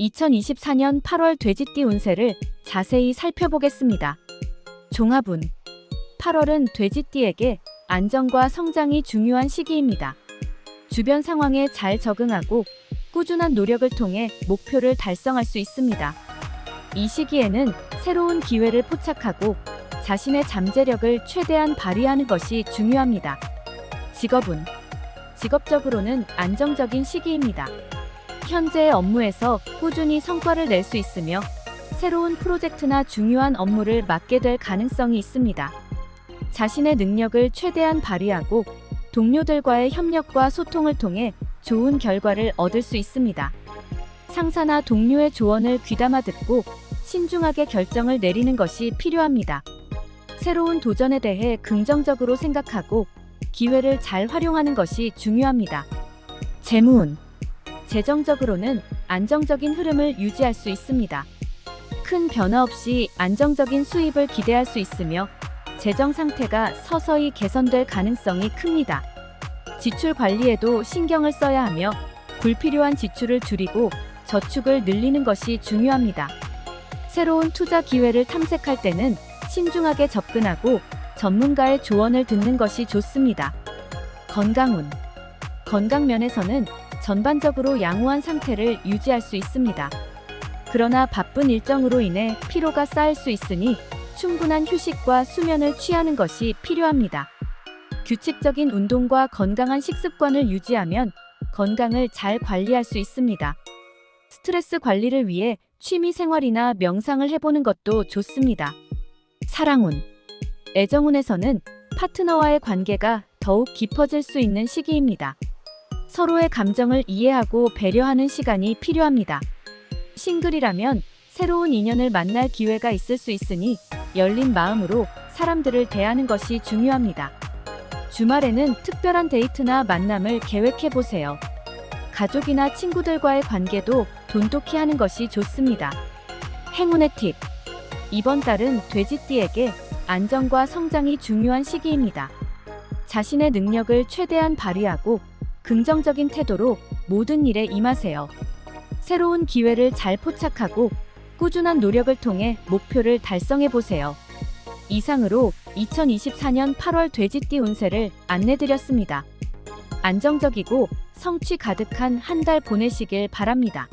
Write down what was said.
2024년 8월 돼지띠 운세를 자세히 살펴보겠습니다. 종합운 8월은 돼지띠에게 안정과 성장이 중요한 시기입니다. 주변 상황에 잘 적응하고 꾸준한 노력을 통해 목표를 달성할 수 있습니다. 이 시기에는 새로운 기회를 포착하고 자신의 잠재력을 최대한 발휘하는 것이 중요합니다. 직업운 직업적으로는 안정적인 시기입니다. 현재의 업무에서 꾸준히 성과를 낼 수 있으며 새로운 프로젝트나 중요한 업무를 맡게 될 가능성이 있습니다. 자신의 능력을 최대한 발휘하고 동료들과의 협력과 소통을 통해 좋은 결과를 얻을 수 있습니다. 상사나 동료의 조언을 귀담아 듣고 신중하게 결정을 내리는 것이 필요합니다. 새로운 도전에 대해 긍정적으로 생각하고 기회를 잘 활용하는 것이 중요합니다. 재무운 재정적으로는 안정적인 흐름을 유지할 수 있습니다. 큰 변화 없이 안정적인 수입을 기대할 수 있으며 재정 상태가 서서히 개선될 가능성이 큽니다. 지출 관리에도 신경을 써야 하며 불필요한 지출을 줄이고 저축을 늘리는 것이 중요합니다. 새로운 투자 기회를 탐색할 때는 신중하게 접근하고 전문가의 조언을 듣는 것이 좋습니다. 건강운 건강 면에서는 전반적으로 양호한 상태를 유지할 수 있습니다. 그러나 바쁜 일정으로 인해 피로가 쌓일 수 있으니 충분한 휴식과 수면을 취하는 것이 필요합니다. 규칙적인 운동과 건강한 식습관을 유지하면 건강을 잘 관리할 수 있습니다. 스트레스 관리를 위해 취미 생활이나 명상을 해보는 것도 좋습니다. 사랑운 애정운에서는 파트너와의 관계가 더욱 깊어질 수 있는 시기입니다. 서로의 감정을 이해하고 배려하는 시간이 필요합니다. 싱글이라면 새로운 인연을 만날 기회가 있을 수 있으니 열린 마음으로 사람들을 대하는 것이 중요합니다. 주말에는 특별한 데이트나 만남을 계획해 보세요. 가족이나 친구들과의 관계도 돈독히 하는 것이 좋습니다. 행운의 팁. 이번 달은 돼지띠에게 안정과 성장이 중요한 시기입니다. 자신의 능력을 최대한 발휘하고 긍정적인 태도로 모든 일에 임하세요. 새로운 기회를 잘 포착하고 꾸준한 노력을 통해 목표를 달성해 보세요. 이상으로 2024년 8월 돼지띠 운세를 안내드렸습니다. 안정적이고 성취 가득한 한 달 보내시길 바랍니다.